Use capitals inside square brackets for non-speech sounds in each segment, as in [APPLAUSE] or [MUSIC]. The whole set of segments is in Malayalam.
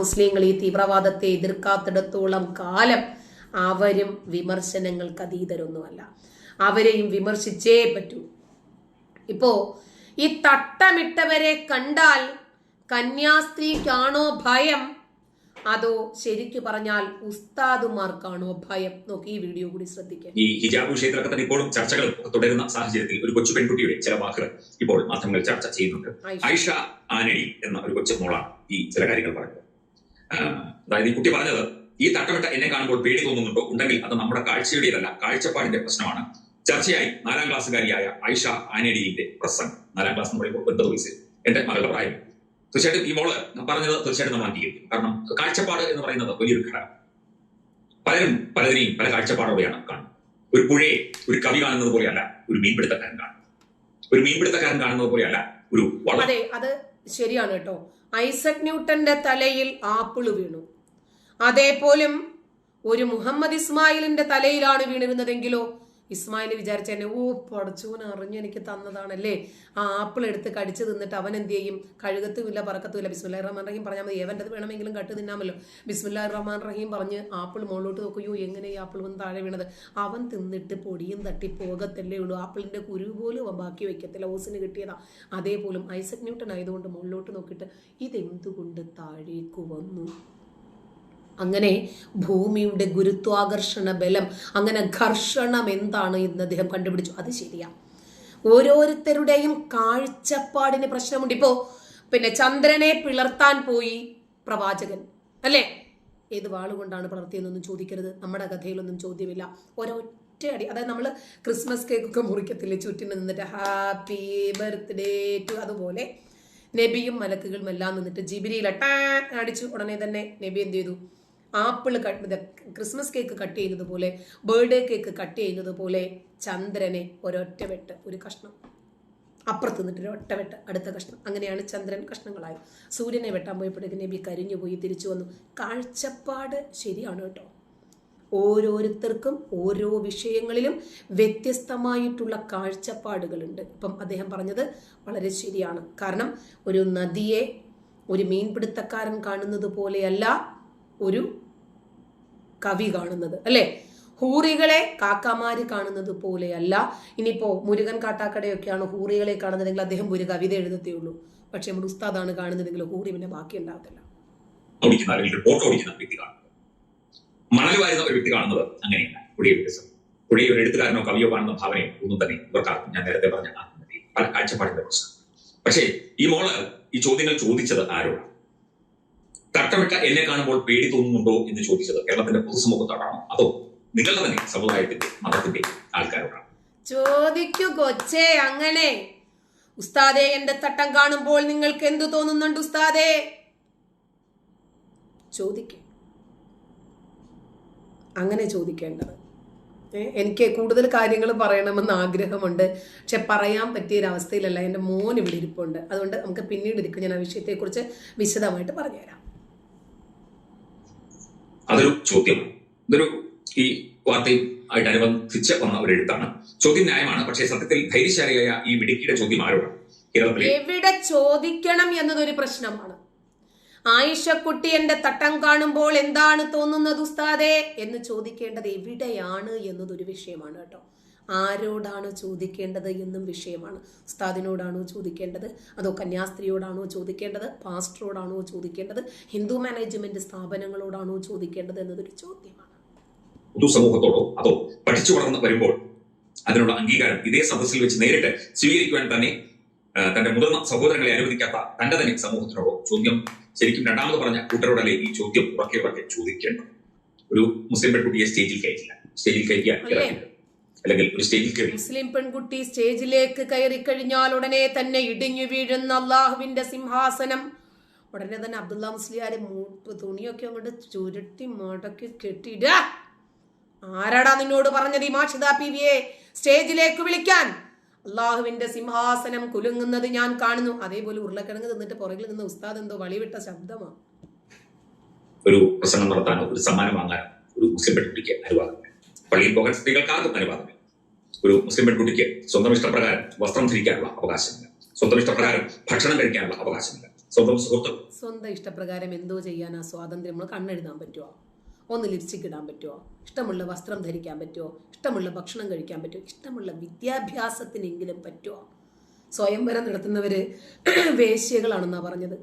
മുസ്ലിങ്ങൾ ഈ തീവ്രവാദത്തെ എതിർക്കാത്തിടത്തോളം കാലം അവരും വിമർശനങ്ങൾക്ക് അതീതരൊന്നുമല്ല. അവരെയും വിമർശിച്ചേ പറ്റൂ. ഇപ്പോ ഈ തട്ടമിട്ടവരെ കണ്ടാൽ കന്യാസ്ത്രീക്കാണോ ഭയം? അതോ ശരിക്കു പറഞ്ഞാൽ ഉസ്താദുമാർക്കാണോ ഭയം? നോക്കി ഈ വീഡിയോ കൂടി ശ്രദ്ധിക്കാം. ഈ ഹിജാബ് വിഷയത്തിലൊക്കെ തന്നെ ഇപ്പോഴും ചർച്ചകൾ തുടരുന്ന സാഹചര്യത്തിൽ ഒരു കൊച്ചു പെൺകുട്ടിയുടെ ചില വാക്കുകൾ ഇപ്പോൾ മാധ്യമങ്ങൾ ചർച്ച ചെയ്യുന്നുണ്ട്. ആയിഷ. ഐഷ ആനടി എന്ന ഒരു കൊച്ചു മോളാണ് ഈ ചില കാര്യങ്ങൾ പറഞ്ഞത് അതായത് ഈ കുട്ടി പറഞ്ഞത് ഈ തട്ടമിട്ട എന്നെ കാണുമ്പോൾ പേടി തോന്നുന്നുണ്ടോ? ഉണ്ടെങ്കിൽ അത് നമ്മുടെ കാഴ്ചയുടേതല്ല. കാഴ്ചപ്പാടിന്റെ പ്രശ്നമാണ്. ചർച്ചയായി നാലാം ക്ലാസ്സുകാരിയായ ഐഷ ആനഡിയുടെ പ്രസംഗം. നാലാം ക്ലാസ് എന്ന് പറയുമ്പോൾ ഒൻപത് വയസ്സിൽ. എന്റെ മകളുടെ പ്രായം. തീർച്ചയായിട്ടും ഈ മോൾ പറഞ്ഞത് തീർച്ചയായിട്ടും നമ്മൾ അംഗീകരിക്കും. കാരണം കാഴ്ചപ്പാട് എന്ന് പറയുന്നത് വലിയൊരു ഘടകം. പലരും പലതിനെയും പല കാഴ്ചപ്പാടോടെയാണ് കാണുന്നത്. ഒരു പുഴയെ ഒരു കവി കാണുന്നത് പോലെയല്ല ഒരു മീൻപിടുത്തക്കാരൻ കാണുന്നത്. ഒരു മീൻപിടുത്തക്കാരൻ കാണുന്നത് പോലെയല്ല ഒരു വളരെ ശരിയാണ് കേട്ടോ. ഐസക് ന്യൂട്ടന്റെ തലയിൽ ആപ്പിൾ വീണു. അതേപോലും ഒരു മുഹമ്മദ് ഇസ്മായിലിന്റെ തലയിലാണ് വീണിരുന്നതെങ്കിലോ ഇസ്മായിൽ വിചാരിച്ച എന്നെ ഓ പടച്ചോൻ അറിഞ്ഞു എനിക്ക് തന്നതാണല്ലേ? ആ ആപ്പിൾ എടുത്ത് കടിച്ചു തിന്നിട്ട് അവൻ എന്ത് ചെയ്യും? കഴുകത്തുമില്ല പറക്കത്തുമില്ല. ബിസ്മില്ലാ റഹ്മാൻ റഹീം പറഞ്ഞാൽ മതി. ഏവന്റെത് വേണമെങ്കിലും കട്ട് തിന്നാമല്ലോ. ബിസ്മില്ലാ റഹ്മാൻ റഹീം പറഞ്ഞ് ആപ്പിൾ മുകളിലോട്ട് നോക്കുകയോ എങ്ങനെ ഈ ആപ്പിൾ വന്ന് താഴെ വീണത്? അവൻ തിന്നിട്ട് പൊടിയും തട്ടി പോകത്തല്ലേ ഉള്ളൂ. ആപ്പിളിന്റെ കുരു പോലും അവൻ ബാക്കി വയ്ക്കത്തില്ല. ഓസിന് കിട്ടിയതാ. അതേപോലും ഐസക് ന്യൂട്ടൺ ആയതുകൊണ്ട് മുകളിലോട്ട് നോക്കിയിട്ട് ഇതെന്തുകൊണ്ട് താഴേക്ക് വന്നു? അങ്ങനെ ഭൂമിയുടെ ഗുരുത്വാകർഷണ ബലം അങ്ങനെ ഘർഷണം എന്താണ് എന്ന് അദ്ദേഹം കണ്ടുപിടിച്ചു. അത് ശരിയാ. ഓരോരുത്തരുടെയും കാഴ്ചപ്പാടിന് പ്രശ്നമുണ്ട്. ഇപ്പോ പിന്നെ ചന്ദ്രനെ പിളർത്താൻ പോയി പ്രവാചകൻ അല്ലേ? ഏത് വാളുകൊണ്ടാണ് പിളർത്തിയെന്നൊന്നും ചോദിക്കരുത്. നമ്മുടെ കഥയിലൊന്നും ചോദ്യമില്ല. ഒരൊറ്റ അടി അതായത് നമ്മൾ ക്രിസ്മസ് കേക്കൊക്കെ മുറിക്കത്തില്ലേ ചുറ്റിന് നിന്നിട്ട് ഹാപ്പി ബർത്ത്ഡേ ടു അതുപോലെ നബിയും മലക്കുകളും എല്ലാം നിന്നിട്ട് ജിബിരിയിലട്ടാ അടിച്ചു ഉടനെ തന്നെ നബി എന്ത് ചെയ്തു? Apple cut Christmas cake cut ചെയ്യുന്നത് പോലെ ബർത്ത്ഡേ കേക്ക് കട്ട് ചെയ്യുന്നത് പോലെ ചന്ദ്രനെ ഒരൊറ്റ വെട്ട് ഒരു കഷ്ണം. അപ്പുറത്ത് നിന്നിട്ട് ഒരു ഒറ്റ വെട്ട് അടുത്ത കഷ്ണം. അങ്ങനെയാണ് ചന്ദ്രൻ കഷ്ണങ്ങളായി. സൂര്യനെ വെട്ടാൻ പോയപ്പോഴേക്കും നബി കരിഞ്ഞു പോയി തിരിച്ചു വന്നു. കാഴ്ചപ്പാട് ശരിയാണ് കേട്ടോ. ഓരോരുത്തർക്കും ഓരോ വിഷയങ്ങളിലും വ്യത്യസ്തമായിട്ടുള്ള കാഴ്ചപ്പാടുകളുണ്ട്. ഇപ്പം അദ്ദേഹം പറഞ്ഞത് വളരെ ശരിയാണ്. കാരണം ഒരു നദിയെ ഒരു മീൻപിടുത്തക്കാരൻ കാണുന്നത് പോലെയല്ല ഒരു കവി കാണുന്നത് അല്ലേ ഹൂറികളെ കാക്കാമാര് കാണുന്നത് പോലെയല്ല ഇനിയിപ്പോ മുരുകൻ കാട്ടാക്കടയൊക്കെയാണ് ഹൂറികളെ കാണുന്നതെങ്കിൽ അദ്ദേഹം ഒരു കവിത എഴുതത്തേ ഉള്ളൂ പക്ഷെ നമ്മുടെ ഉസ്താദാണ് കാണുന്നതെങ്കിൽ ഹൂറി പിന്നെ ബാക്കി ഉണ്ടാകത്തില്ല ഓടിക്കുന്ന വാരുന്ന ഒരു വ്യക്തി കാണുന്നത് അങ്ങനെയല്ല പുഴയെ വ്യത്യസ്തം പുഴയെ ഒരു എഴുത്തുകാരനോ കവിയോ കാണുന്ന ഭാവനയോ ഒന്നും തന്നെ ഇവർക്കാർക്കും ഞാൻ നേരത്തെ പറഞ്ഞ പല കാഴ്ചപ്പാടിന്റെ പ്രശ്നം പക്ഷേ ഈ മോൾ ഈ ചോദ്യങ്ങൾ ചോദിച്ചത് ആരോടാണ് തട്ടമിട്ട എന്നെ കാണുമ്പോൾ പേടി തോന്നുന്നുണ്ടോ എന്ന് ചോദിച്ചത് കേരളത്തിന്റെ പൊതുസമൂഹത്തോടാണോ അതോ നിങ്ങളുടെ തന്നെ സമുദായത്തിന്റെ മതത്തിന്റെ ആൾക്കാരോടാണ്? ചോദിക്കൂ കൊച്ചേ അങ്ങനെ. ഉസ്താദെ എന്റെ തട്ടം കാണുമ്പോൾ നിങ്ങൾക്ക് എന്തു തോന്നുന്നുണ്ട് ഉസ്താദേ? ചോദിക്കേ. അങ്ങനെ ചോദിക്കേണ്ടത്. എനിക്ക് കൂടുതൽ കാര്യങ്ങൾ പറയണമെന്ന് ആഗ്രഹമുണ്ട്. പക്ഷെ പറയാൻ പറ്റിയൊരവസ്ഥയിലല്ല എന്റെ മോൻ ഇവിടെ ഇരിപ്പുണ്ട്. അതുകൊണ്ട് നമുക്ക് പിന്നീട് ഇരിക്കും. ഞാൻ ആ വിഷയത്തെക്കുറിച്ച് വിശദമായിട്ട് പറഞ്ഞുതരാം. അതൊരു ചോദ്യമാണ് ഇതൊരു ഈ വാർത്തയും ആയിട്ട് അനുബന്ധിച്ച് വന്ന ഒരു എഴുത്താണ് ചോദ്യം ന്യായമാണ് പക്ഷേ സത്യത്തിൽ ധൈര്യശാലിയായ ഈ മിടുക്കിയുടെ ചോദ്യം ആരോടാണ് എവിടെ ചോദിക്കണം എന്നതൊരു പ്രശ്നമാണ്. ആയിഷക്കുട്ടി എന്റെ തട്ടം കാണുമ്പോൾ എന്താണ് തോന്നുന്നത് ഉസ്താദേ? എന്ന് ചോദിക്കേണ്ടത് എവിടെയാണ് എന്നതൊരു വിഷയമാണ് കേട്ടോ. ആരോടാണ് ചോദിക്കേണ്ടത് എന്നും വിഷയമാണ്. ഉസ്താദിനോടാണോ ചോദിക്കേണ്ടത്? അതോ കന്യാസ്ത്രീയോടാണോ ചോദിക്കേണ്ടത്? പാസ്റ്ററോടാണോ ചോദിക്കേണ്ടത്? ഹിന്ദു മാനേജ്മെന്റ് സ്ഥാപനങ്ങളോടാണോ ചോദിക്കേണ്ടത് എന്നതൊരു ചോദ്യമാണ്. സമൂഹത്തോടോ അതോ പഠിച്ചു വളർന്ന് വരുമ്പോൾ അതിനുള്ള അംഗീകാരം ഇതേ സദസ്സിൽ വെച്ച് നേരിട്ട് സ്വീകരിക്കുവാൻ തന്നെ തന്റെ മുതിർന്ന സഹോദരങ്ങളെ അനുവദിക്കാത്ത തന്റെ തന്നെ സമൂഹത്തിനോടോ ചോദ്യം ശരിക്കും രണ്ടാമത് പറഞ്ഞ കൂട്ടരോടല്ലേ ഈ ചോദ്യം ഉറക്കെ ഉറക്കെ ചോദിക്കേണ്ടത്? ഒരു മുസ്ലിം പെൺകുട്ടിയെ സ്റ്റേജിൽ കയറ്റില്ല. സ്റ്റേജിൽ കയറ്റിയാൽ അല്ലെങ്കിൽ ഒരു സ്റ്റേജിൽ മുസ്ലിം പെൺകുട്ടി സ്റ്റേജിലേക്ക് കയറി കഴിഞ്ഞാൽ ഉടനെ തന്നെ ഇടിഞ്ഞു വീഴുന്ന അള്ളാഹുവിന്റെ സിംഹാസനം. ഉടനെ തന്നെ അബ്ദുല്ല മുസ്ലിയാരെ മൂപ്പ് തുണിയൊക്കെ അങ്ങോട്ട് ചുരുട്ടി മടക്കി കെട്ടിട ആരാടാ നിന്നോട് പറഞ്ഞത് ഈ പി വിയെ സ്റ്റേജിലേക്ക് വിളിക്കാൻ. അള്ളാഹുവിന്റെ സിംഹാസനം കുലുങ്ങുന്നത് ഞാൻ കാണുന്നു. അതേപോലെ ഉരുളക്കിഴങ്ങ് തിന്നിട്ട് പുറകിൽ നിന്ന് ഉസ്താദ് എന്തോ വളിവിട്ട ശബ്ദമാണ് ഒരു പ്രസംഗം നടത്താനോ ഒരു സമ്മാനം വാങ്ങാനോ ഒരു മുസ്ലിം പെൺകുട്ടിക്ക് അനുവാദമില്ല പള്ളിയിൽ പോകാൻ സ്ത്രീകൾക്ക് ആർക്കും അനുവാദമില്ല. ഒരു മുസ്ലിം പെൺകുട്ടിക്ക് സ്വന്തം ഇഷ്ടപ്രകാരം വസ്ത്രം ധരിക്കാനുള്ള അവകാശമില്ല. സ്വന്തം ഇഷ്ടപ്രകാരം ഭക്ഷണം കഴിക്കാനുള്ള അവകാശമില്ല. സ്വന്തം സുഹൃത്ത് സ്വന്തം ഇഷ്ടപ്രകാരം എന്തോ ചെയ്യാൻ ആ സ്വാതന്ത്ര്യം? നമ്മൾ കണ്ണെഴുതാൻ പറ്റുമോ ഒന്ന് ലിപ്സ്റ്റിക് ഇടാൻ പറ്റുമോ ഇഷ്ടമുള്ള വസ്ത്രം ധരിക്കാൻ പറ്റുമോ ഇഷ്ടമുള്ള ഭക്ഷണം കഴിക്കാൻ പറ്റുമോ ഇഷ്ടമുള്ള വിദ്യാഭ്യാസത്തിനെങ്കിലും പറ്റുമോ സ്വയംവരം നടത്തുന്നവര് [CLEARS THROAT] വേശ്യകളാണെന്നാ പറഞ്ഞത്.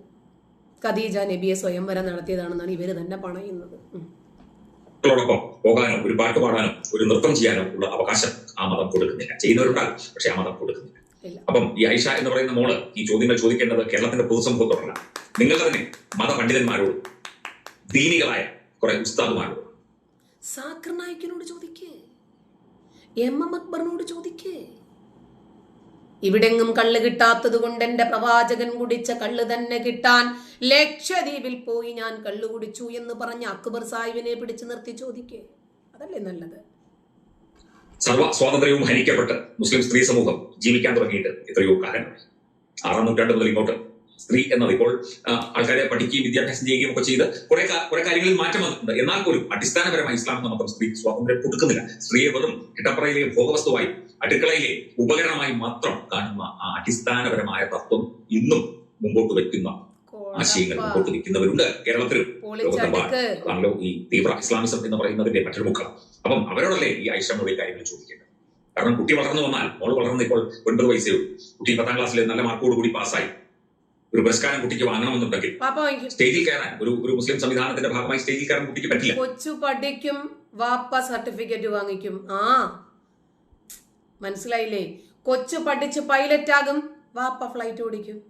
ഖദീജ നബിയെ സ്വയംവരം നടത്തിയതാണെന്നാണ് ഇവർ തന്നെ പണയുന്നത്. മക്കളോടൊപ്പം പോകാനോ ഒരു പാട്ട് പാടാനോ ഒരു നൃത്തം ചെയ്യാനോ ഉള്ള അവകാശം ആ മതം കൊടുക്കുന്നില്ല. ചെയ്യുന്നവരുണ്ടാകും പക്ഷെ ആ മതം കൊടുക്കുന്നില്ല. അപ്പം ഈ ഐഷ എന്ന് പറയുന്ന മോൾ ഈ ചോദ്യങ്ങൾ ചോദിക്കേണ്ടത് കേരളത്തിന്റെ പൊതുസമൂഹത്തോടല്ല നിങ്ങൾ തന്നെ മതപണ്ഡിതന്മാരോട് ദീനികളായ കുറെ ഉസ്താദുമാരോട്. സാക്കർ നായിക്കിനോട് ചോദിക്കേ. എം എം അക്ബറിനോട് ചോദിക്ക്. ഇവിടെങ്ങും കള്ള് കിട്ടാത്തത് കൊണ്ട് എന്റെ പ്രവാചകൻ കുടിച്ച കള്ള് തന്നെ കിട്ടാൻ ലക്ഷദ്വീപിൽ പോയി ഞാൻ കള്ളു കുടിച്ചു എന്ന് പറഞ്ഞ അക്ബർ സാഹിബിനെ പിടിച്ചു നിർത്തി ചോദിക്കേ. അതല്ലേ നല്ലത്? സർവ സ്വാതന്ത്ര്യവും ഹനിക്കപ്പെട്ട് മുസ്ലിം സ്ത്രീ സമൂഹം ജീവിക്കാൻ തുടങ്ങിയിട്ട് എത്രയോ കാലങ്ങളായി. ആറാം നൂറ്റാണ്ട് മുതൽ ഇങ്ങോട്ട് സ്ത്രീ എന്നത് ഇപ്പോൾ ആൾക്കാരെ പഠിക്കുകയും വിദ്യാഭ്യാസം ചെയ്യുകയും ഒക്കെ ചെയ്ത് കുറെ കുറെ കാര്യങ്ങളിൽ മാറ്റം വന്നിട്ടുണ്ട്. എന്നാൽ പോലും അടിസ്ഥാനപരമായി ഇസ്ലാം എന്ന മതം സ്ത്രീ സ്വാതന്ത്ര്യം കൊടുക്കുന്നില്ല സ്ത്രീയെ വെറും കിട്ടപ്പറയിലെ ഭോഗവസ്തുവായി അടുക്കളയിലെ ഉപകരണമായി മാത്രം കാണുന്ന ആ അടിസ്ഥാനപരമായ തത്വം ഇന്നും മുമ്പോട്ട് വയ്ക്കുന്ന ആശയങ്ങൾ മുമ്പോട്ട് വയ്ക്കുന്നവരുണ്ട് കേരളത്തിലും പൊളിച്ചടുക്ക്. ഈ തീവ്ര ഇസ്ലാമിസം എന്ന് പറയുന്നതിന്റെ മറ്റൊരു മുഖം അപ്പം അവരോടല്ലേ ഈ ഐഷമ്മയുടെ കാര്യങ്ങൾ ചോദിക്കേണ്ടത്? കാരണം കുട്ടി വളർന്നു വന്നാൽ മോൾ വളർന്ന് ഇപ്പോൾ ഒൻപത് വയസ്സേ ഉള്ളൂ. കുട്ടി പത്താം ക്ലാസ്സിലെ നല്ല മാർക്കോട് കൂടി പാസ്സായി. ഒരു പുരസ്കാരം കുട്ടിക്ക് വാങ്ങണമെന്നുണ്ടെങ്കിൽ സ്റ്റേജിൽ കയറാൻ ഒരു ഒരു മുസ്ലിം സംവിധാനത്തിന്റെ ഭാഗമായി സ്റ്റേജിൽ കയറാൻ കുട്ടിക്ക് പറ്റില്ല. കൊച്ചു പഠിക്കും വാപ്പ സർട്ടിഫിക്കറ്റ് വാങ്ങിക്കും. ആ മനസ്സിലായില്ലേ? കൊച്ചു പഠിച്ച് പൈലറ്റ് ആകും. വാപ്പ ഫ്ലൈറ്റ് ഓടിക്കും.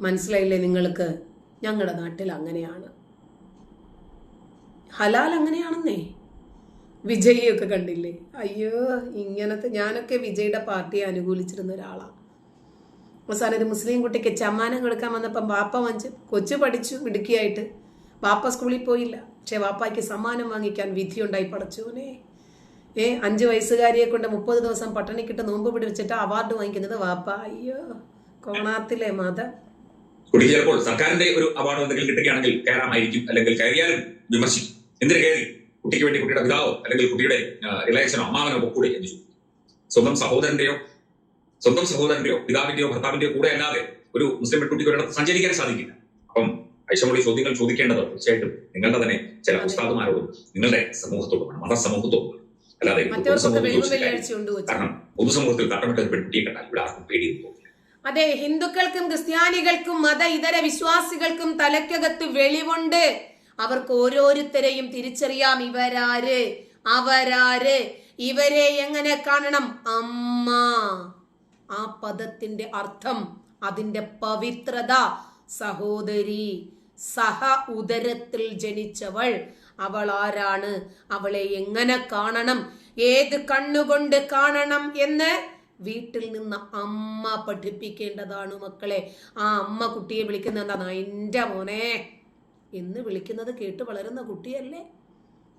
മനസ്സിലായില്ലേ നിങ്ങൾക്ക്? ഞങ്ങളുടെ നാട്ടിൽ അങ്ങനെയാണ്. ഹലാൽ അങ്ങനെയാണെന്നേ. വിജയിയൊക്കെ കണ്ടില്ലേ? അയ്യോ ഇങ്ങനത്തെ ഞാനൊക്കെ വിജയുടെ പാർട്ടിയെ അനുകൂലിച്ചിരുന്ന ഒരാളാണ് അവസാനം ഒരു മുസ്ലിം കുട്ടിക്ക് ചമ്മാനം കൊടുക്കാൻ വന്നപ്പം വാപ്പ വാങ്ങിച്ച് കൊച്ചു പഠിച്ചു മിടുക്കിയായിട്ട്. വാപ്പ സ്കൂളിൽ പോയില്ല. പക്ഷെ വാപ്പായ്ക്ക് സമ്മാനം വാങ്ങിക്കാൻ വിധിയുണ്ടായി പടച്ചോനെ. ഏ അഞ്ച് വയസ്സുകാരിയെ കൊണ്ട് മുപ്പത് ദിവസം പട്ടണിക്കിട്ട് നോമ്പ് പിടിച്ചിട്ട് അവാർഡ് വാങ്ങിക്കുന്നത് വാപ്പ. അയ്യോ കോണാത്തിലെ മാത. കുട്ടിക്ക് ചിലപ്പോൾ സർക്കാരിന്റെ ഒരു അവാർഡ് എന്തെങ്കിലും കിട്ടുകയാണെങ്കിൽ കയറാമായിരിക്കും അല്ലെങ്കിൽ കയറിയാലും വിമർശിക്കും. എന്തിനു കയറി? കുട്ടിക്ക് വേണ്ടി കുട്ടിയുടെ പിതാവോ അല്ലെങ്കിൽ കുട്ടിയുടെ റിലേഷനോ അമ്മാവനോ കൂടെ എന്ന് ചോദിക്കും. സ്വന്തം സഹോദരന്റെയോ സ്വന്തം സഹോദരന്റെയോ പിതാവിന്റെയോ ഭർത്താവിന്റെയോ കൂടെ അല്ലാതെ ഒരു മുസ്ലിം പെൺകുട്ടിക്ക് ഒരിടത്ത് സഞ്ചരിക്കാൻ സാധിക്കില്ല. അപ്പം ഐഷമൊഴി ചോദ്യങ്ങൾ ചോദിക്കേണ്ടത് തീർച്ചയായിട്ടും നിങ്ങളുടെ തന്നെ ചില ഉസ്താദുമാരോടും നിങ്ങളുടെ സമൂഹത്തോടുമാണ് മതസമൂഹത്തോടുമാണ് അല്ലാതെ ഉപസമൂഹത്തിൽ പൊതുസമൂഹത്തിൽ വെള്ളും ചോദിച്ചിട്ട് വെള്ളിയാഴ്ച ഉണ്ട് കൊച്ചു കാരണം പൊതുസമൂഹത്തിൽ തട്ടമിട്ട ഒരു പെൺകുട്ടിയെ കണ്ടാൽ ഇവിടെ ആർക്കും പേടിയൊന്നും തോന്നില്ല. അതെ ഹിന്ദുക്കൾക്കും ക്രിസ്ത്യാനികൾക്കും മത ഇതര വിശ്വാസികൾക്കും തലക്കകത്ത് വെളിവുണ്ട്. അവർക്ക് ഓരോരുത്തരെയും തിരിച്ചറിയാം ഇവരാര് അവരാര് ഇവരെ എങ്ങനെ കാണണം? അമ്മ. ആ പദത്തിന്റെ അർത്ഥം അതിന്റെ പവിത്രത സഹോദരി സഹ ഉദരത്തിൽ ജനിച്ചവൾ അവൾ ആരാണ് അവളെ എങ്ങനെ കാണണം? ഏത് കണ്ണുകൊണ്ട് കാണണം എന്ന് വീട്ടിൽ നിന്ന് അമ്മ പഠിപ്പിക്കേണ്ടതാണ് മക്കളെ. ആ അമ്മ കുട്ടിയെ വിളിക്കുന്ന എന്താണ് എന്റെ മോനെ. എന്ന് വിളിക്കുന്നത് കേട്ട് വളരുന്ന കുട്ടിയല്ലേ?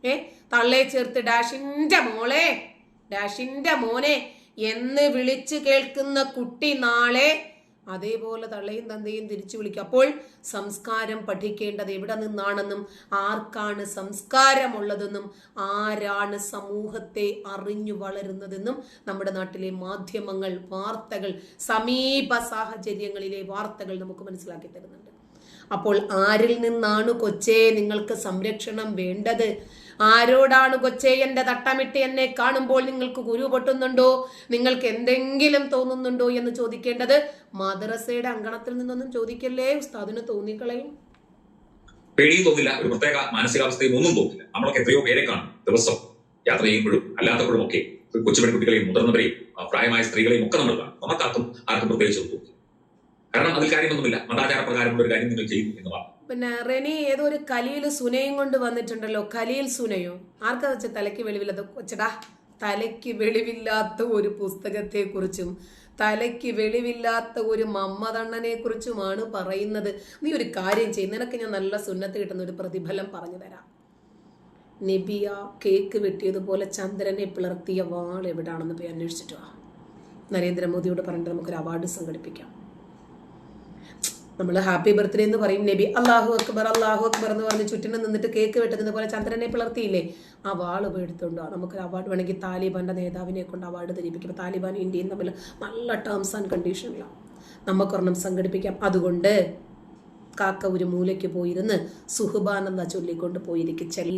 ഏ? തള്ളെ ചേർത്ത് ഡാഷിന്റെ മോളെ. ഡാഷിന്റെ മോനെ എന്ന് വിളിച്ചു കേൾക്കുന്ന കുട്ടി നാളെ അതേപോലെ തള്ളയും തന്തയും തിരിച്ചു വിളിക്കും. അപ്പോൾ സംസ്കാരം പഠിക്കേണ്ടത് എവിടെ നിന്നാണെന്നും ആർക്കാണ് സംസ്കാരമുള്ളതെന്നും ആരാണ് സമൂഹത്തെ അറിഞ്ഞു വളരുന്നതെന്നും നമ്മുടെ നാട്ടിലെ മാധ്യമങ്ങൾ വാർത്തകൾ സമീപ സാഹചര്യങ്ങളിലെ വാർത്തകൾ നമുക്ക് മനസ്സിലാക്കി തരുന്നുണ്ട്. അപ്പോൾ ആരിൽ നിന്നാണ് കൊച്ചേ നിങ്ങൾക്ക് സംരക്ഷണം വേണ്ടത്? ആരോടാണ് കൊച്ചേ എന്റെ തട്ടമിട്ട് എന്നെ കാണുമ്പോൾ നിങ്ങൾക്ക് കുരു പൊട്ടുന്നുണ്ടോ? നിങ്ങൾക്ക് എന്തെങ്കിലും തോന്നുന്നുണ്ടോ എന്ന് ചോദിക്കേണ്ടത്? മദ്രസയുടെ അങ്കണത്തിൽ നിന്നൊന്നും ചോദിക്കല്ലേ? ഉസ്താദിന് തോന്നിക്കളയും. പേടിയും തോന്നില്ല. ഒരു പ്രത്യേക മാനസികാവസ്ഥയും ഒന്നും തോന്നില്ല. നമ്മളൊക്കെ എത്രയോ പേരെ കാണും. ദിവസം യാത്ര ചെയ്യുമ്പോഴും അല്ലാത്തപ്പോഴും ഒക്കെ. കൊച്ചു പെൺകുട്ടികളെയും മുതിർന്നവരെയും പ്രായമായ സ്ത്രീകളെയും ഒക്കെ നമ്മൾ കാണും. നമുക്കാർക്കും ആർക്കും പ്രത്യേകിച്ച് തോന്നില്ല. കാരണം അതിൽ കാര്യമൊന്നുമില്ല മതാചാര പ്രകാരമുള്ള ഒരു കാര്യം നിങ്ങൾ ചെയ്യുന്നു എന്ന് പറഞ്ഞു പിന്നെ റെനി ഏതോ ഒരു കലിയിൽ സുനയും കൊണ്ട് വന്നിട്ടുണ്ടല്ലോ. കലിയിൽ സുനയോ. ആർക്കാ വെച്ച തലയ്ക്ക് വെളിവില്ലാത്ത കൊച്ചടാ? തലയ്ക്ക് വെളിവില്ലാത്ത ഒരു പുസ്തകത്തെ കുറിച്ചും തലയ്ക്ക് വെളിവില്ലാത്ത ഒരു മമ്മതണ്ണനെ കുറിച്ചുമാണ് പറയുന്നത്. നീ ഒരു കാര്യം ചെയ്യും. നിനക്ക് ഞാൻ നല്ല സുന്നത്ത് കിട്ടുന്ന ഒരു പ്രതിഫലം പറഞ്ഞു തരാം. നബിയ കേക്ക് വെട്ടിയതുപോലെ ചന്ദ്രനെ പിളർത്തിയ വാൾ എവിടാണെന്ന് പോയി അന്വേഷിച്ചിട്ട് വാ. നരേന്ദ്രമോദിയോട് പറഞ്ഞിട്ട് നമുക്കൊരു അവാർഡ് സംഘടിപ്പിക്കാം. നമ്മൾ ഹാപ്പി ബർത്ത്ഡേ എന്ന് പറയും നബി. അള്ളാഹു അക്ബർ അള്ളാഹു അക്ബർ എന്ന് പറഞ്ഞ് ചുറ്റിനും നിന്നിട്ട് കേക്ക് വെട്ടുന്നത് പോലെ ചന്ദ്രനെ പിളർത്തിയില്ലേ? ആ വാൾ പോയി നമുക്ക് അവാർഡ് വേണമെങ്കിൽ താലിബാന്റെ നേതാവിനെ കൊണ്ട് അവാർഡ് ധരിപ്പിക്കും താലിബാനും ഇന്ത്യയും തമ്മിൽ നല്ല ടേംസ് ആൻഡ് കണ്ടീഷനിലാണ് നമുക്കൊരെണ്ണം സംഘടിപ്പിക്കാം. അതുകൊണ്ട് കാക്ക ഒരു മൂലയ്ക്ക് പോയിരുന്ന് സുഹുബാനന്ദ ചൊല്ലിക്കൊണ്ട് പോയിരിക്കും. ചെളിയിൽ